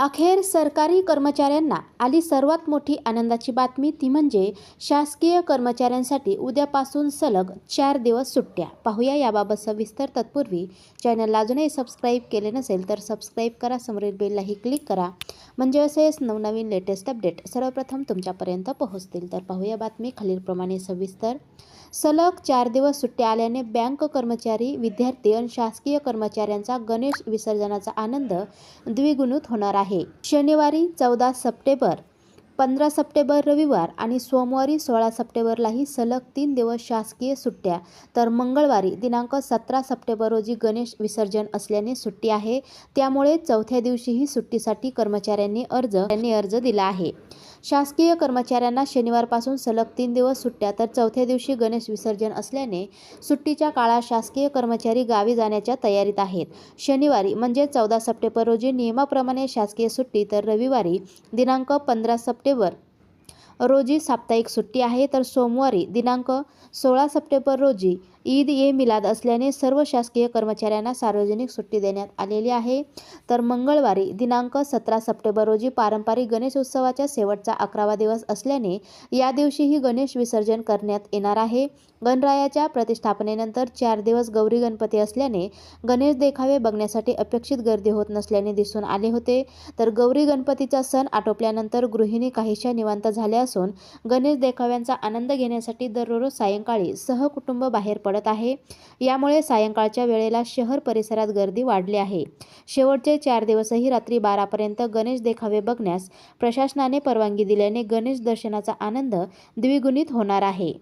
अखेर सरकारी कर्मचाऱ्यांना आली सर्वात मोठी आनंदाची बातमी ती म्हणजे शासकीय कर्मचाऱ्यांसाठी उद्यापासून सलग चार दिवस सुट्ट्या. पाहूया याबाबत सविस्तर तत्पूर्वी. चॅनलला अजूनही सबस्क्राईब केले नसेल तर सबस्क्राईब करा. समोरील बेललाही क्लिक करा. म्हणजे असेच नवनवीन लेटेस्ट अपडेट सर्वप्रथम तुमच्यापर्यंत पोहोचतील. तर पाहूया बातमी खालीलप्रमाणे सविस्तर. सलग चार दिवस सुट्ट्या आल्याने बँक कर्मचारी विद्यार्थी आणि शासकीय कर्मचाऱ्यांचा गणेश विसर्जनाचा आनंद द्विगुणित होणार आहे. शनिवारी चौदा सप्टेंबर पंधरा सप्टेंबर रविवार आणि सोमवारी सोळा सप्टेंबरलाही सलग तीन दिवस शासकीय सुट्ट्या. तर मंगळवारी दिनांक सतरा सप्टेंबर रोजी गणेश विसर्जन असल्याने सुट्टी आहे. त्यामुळे चौथ्या दिवशीही सुट्टीसाठी कर्मचाऱ्यांनी अर्ज त्यांनी अर्ज दिला आहे. शासकीय कर्मचाऱ्यांना शनिवारपासून सलग तीन दिवस सुट्ट्या तर चौथ्या दिवशी गणेश विसर्जन असल्याने सुट्टीच्या काळात शासकीय कर्मचारी गावी जाण्याच्या तयारीत आहेत. शनिवारी म्हणजे चौदा सप्टेंबर रोजी नियमाप्रमाणे शासकीय सुट्टी तर रविवारी दिनांक पंधरा सप्टेंबर रोजी साप्ताहिक सुट्टी आहे तर सोमवारी दिनांक सोळा सप्टेंबर रोजी ईद ए मिलाद असल्याने सर्व शासकीय कर्मचाऱ्यांना सार्वजनिक सुट्टी देण्यात आलेली आहे. तर मंगळवारी दिनांक सतरा सप्टेंबर रोजी पारंपरिक गणेश उत्सवाच्या शेवटचा अकरावा दिवस असल्याने या दिवशीही गणेश विसर्जन करण्यात येणार आहे. गणरायाच्या प्रतिष्ठापनेनंतर चार दिवस गौरी गणपती असल्याने गणेश देखावे बघण्यासाठी अपेक्षित गर्दी होत नसल्याने दिसून आले होते. तर गौरी गणपतीचा सण आटोपल्यानंतर गृहिणी काहीशा निवांत झाल्या असून गणेश देखाव्यांचा आनंद घेण्यासाठी दररोज सायंकाळी सहकुटुंब बाहेर पडत आहे. यामुळे सायंकाळच्या वेळेला शहर परिसरात गर्दी वाढली आहे. शेवटचे चार दिवसही रात्री बारापर्यंत गणेश देखावे बघण्यास प्रशासनाने परवानगी दिल्याने गणेश दर्शनाचा आनंद द्विगुणित होणार आहे.